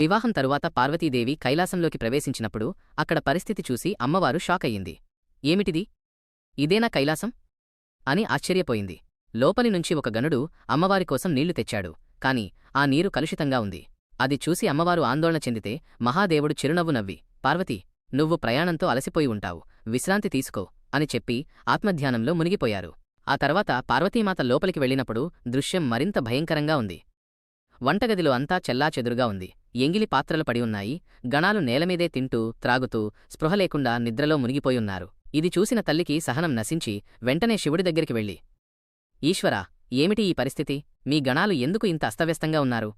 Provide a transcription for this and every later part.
వివాహం తరువాత పార్వతీదేవి కైలాసంలోకి ప్రవేశించినప్పుడు అక్కడ పరిస్థితి చూసి అమ్మవారు షాక్ అయ్యింది. ఏమిటిది? ఇదేనా కైలాసం? అని ఆశ్చర్యపోయింది. లోపలి నుంచి ఒక గనుడు అమ్మవారి కోసం నీళ్ళు తెచ్చాడు. కాని ఆ నీరు కలుషితంగా ఉంది. అది చూసి అమ్మవారు ఆందోళన చెందితే మహాదేవుడు చిరునవ్వు నవ్వి పార్వతి నువ్వు ప్రయాణంతో అలసిపోయి ఉంటావు. విశ్రాంతి తీసుకో అని చెప్పి ఆత్మధ్యానంలో మునిగిపోయారు. ఆ తర్వాత పార్వతీమాత లోపలికి వెళ్ళినప్పుడు దృశ్యం మరింత భయంకరంగా ఉంది. వంటగదిలో అంతా చెల్లాచెదురుగా ఉంది. ఎంగిలి పాత్రలు పడి ఉన్నాయి. గణాలు నేలమీదే తింటూ త్రాగుతూ స్పృహ లేకుండా నిద్రలో మునిగిపోయున్నారు. ఇది చూసిన తల్లికి సహనం నశించి వెంటనే శివుడి దగ్గరికి వెళ్ళి ఈశ్వరా ఏమిటి ఈ పరిస్థితి? మీ గణాలు ఎందుకు ఇంత అస్తవ్యస్తంగా ఉన్నారు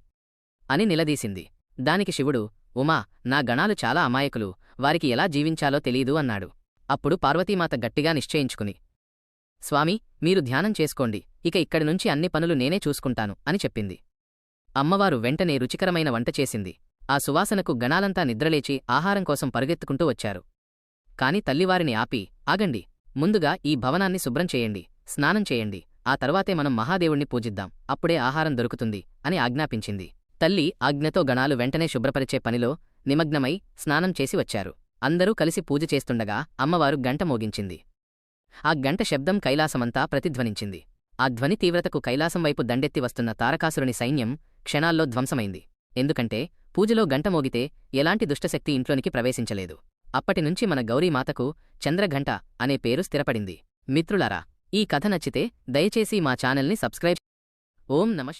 అని నిలదీసింది. దానికి శివుడు ఉమా నా గణాలు చాలా అమాయకులు. వారికి ఎలా జీవించాలో తెలీదు అన్నాడు. అప్పుడు పార్వతీమాత గట్టిగా నిశ్చయించుకుని స్వామి మీరు ధ్యానం చేసుకోండి. ఇక ఇక్కడి నుంచి అన్ని పనులు నేనే చూసుకుంటాను అని చెప్పింది. అమ్మవారు వెంటనే రుచికరమైన వంట చేసింది. ఆ సువాసనకు గణాలంతా నిద్రలేచి ఆహారం కోసం పరుగెత్తుకుంటూ వచ్చారు. కాని తల్లివారిని ఆపి ఆగండి ముందుగా ఈ భవనాన్ని శుభ్రం చేయండి స్నానం చేయండి ఆ తర్వాతే మనం మహాదేవుణ్ణి పూజిద్దాం అప్పుడే ఆహారం దొరుకుతుంది అని ఆజ్ఞాపించింది. తల్లి ఆజ్ఞతో గణాలు వెంటనే శుభ్రపరిచే పనిలో నిమగ్నమై స్నానం చేసి వచ్చారు. అందరూ కలిసి పూజ చేస్తుండగా అమ్మవారు గంట మోగించింది. ఆ గంట శబ్దం కైలాసమంతా ప్రతిధ్వనించింది. ఆ ధ్వని తీవ్రతకు కైలాసం వైపు దండెత్తి వస్తున్న తారకాసురుని సైన్యం క్షణాల్లో ధ్వంసమైంది. ఎందుకంటే పూజలో గంట మోగితే ఎలాంటి దుష్టశక్తి ఇంట్లోనికి ప్రవేశించలేదు. అప్పటినుంచి మన గౌరీమాతకు చంద్రఘంట అనే పేరు స్థిరపడింది. మిత్రులారా ఈ కథ నచ్చితే దయచేసి మా ఛానల్ని సబ్స్క్రైబ్ ఓం నమ